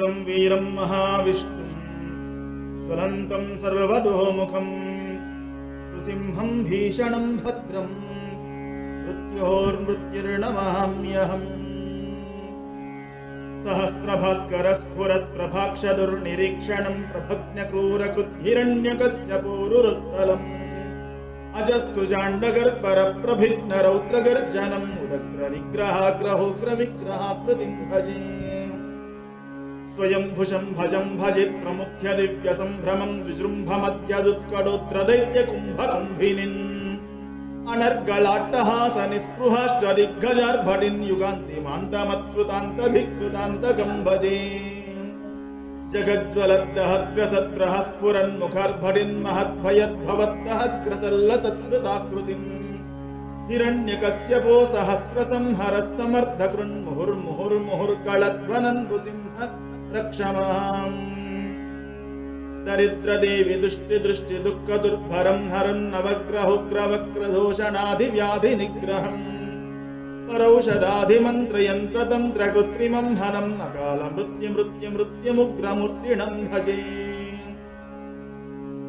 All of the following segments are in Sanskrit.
वीरम् महाविष्णुम्। ज्वलन्तम् सर्वतोमुखम् नृसिंहम् भीषणम् भद्रम्। मृत्योर्मृत्युर्नमाम्यहम् सहस्रभास्करस्फुरत्प्रभाक्षदुर्निरीक्षणम् प्रभज्ञक्रूरकृद्धिरण्यकस्य पूरुरस्थलम्। अजस्कृजाण्डगर्परप्रभिन्नरौद्रगर्जनम् उदग्रनिग्रहाग्रहोग्रविग्रहाकृतिम् स्वयम् भुषम् भजम् भजित् प्रमुख्य दिव्यसम्भ्रमम् विजृम्भमद्यदुत्कडोत्रदैत्यकुम्भकुम्भिनिन् अनर्गलाट्टहास निःस्पृहाष्टदिग्गजार्भटिन् युगान्तिमान्तमत्कृतान्तधिकृतान्तकम् भजे जगज्ज्वलद्दहग्रसद्रः स्फुरन्मुखर्भटिन् महद्भयद्भवद्दहग्रसल्लसत्कृताकृतिम् हिरण्यकस्यपो सहस्रसंहरः समर्थकृन्मुहुर्मुहुर्मुहुर्गळध्वनन् नृसिंह रक्षमाम्। दरिद्रदेवि दुष्टिदृष्टि दुःखदुर्भरम् हरन्नवग्रहोग्रवक्रदोषणाधिव्याधिनिग्रहम् परौषधाधिमन्त्रयन्त्रतन्त्रकृत्रिमम् हनम् अकालमृत्युमृत्युमृत्युमुग्रमूर्तिणम् भजे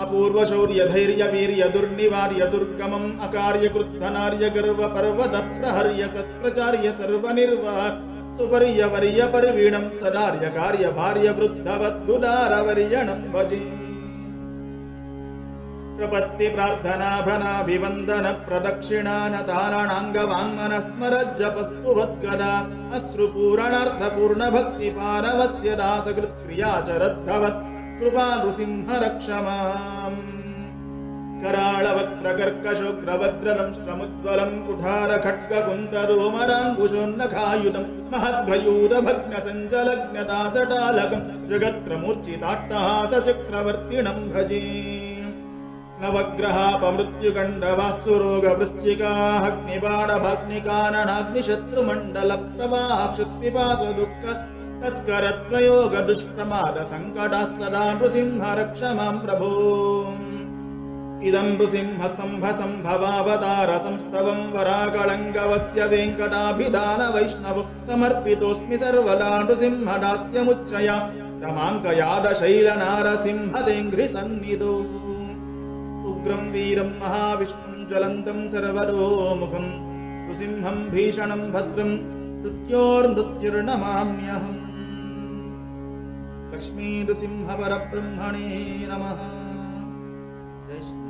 अपूर्वशौर्य धैर्य वीर्य दुर्निवार्य दुर्गमम् अकार्य कृद्धनार्य गर्व पर्वत प्रहर्य सत्प्रचार्य सर्वनिर्वाह सुपर्य वर्य पर्वीणम् सदार्य कार्य भार्य वृद्धवद्गुदारवर्यणम् भजे। प्रपत्ति प्रार्थनाभनाभिवन्दन प्रदक्षिणानतानाङ्गवाङ्मनस्मरज्जपस्तुवद्गदा अश्रुपूरणार्थपूर्णभक्तिपारवस्य दासकृत्क्रिया च रद्धवत् कृपा नृसिंह रक्षमाम् कराळवक्त्रकर्कशोग्रवज्रलंष्ट्रमुज्ज्वलम् कुठार खड्गकुन्तरोमराङ्कुशोन्नखायुधम् महद्भयूरभग्नसञ्चलग्नदासटालकम् जगत्प्रमूर्चिताट्टहास चक्रवर्तिणम् भजे। नवग्रहापमृत्युगण्डवास्तुरोगवृश्चिकाग्निबाणभाग्निकाननाग्निशत्रुमण्डल तस्करप्रयोग दुष्प्रमाद सङ्कटः सदा नृसिंह रक्ष माम् प्रभो। इदम् नृसिंह स्तम्भ सम्भवावतार संस्तवम् वराकळङ्गवस्य वेङ्कटाभिधान वैष्णव समर्पितोऽस्मि सर्वदा नृसिंह दास्यमुच्चया रमाङ्कयाद शैलनारसिंहदेङ्घ्रि सन्निधो उग्रम् वीरम् महाविष्णुम् ज्वलन्तम् सर्वतोमुखम् नृसिंहम् भीषणम् भद्रम् मृत्योर्मृत्युर्नमाम्यहम् लक्ष्मी नृसिंह परब्रह्मणे नमः। जय श्री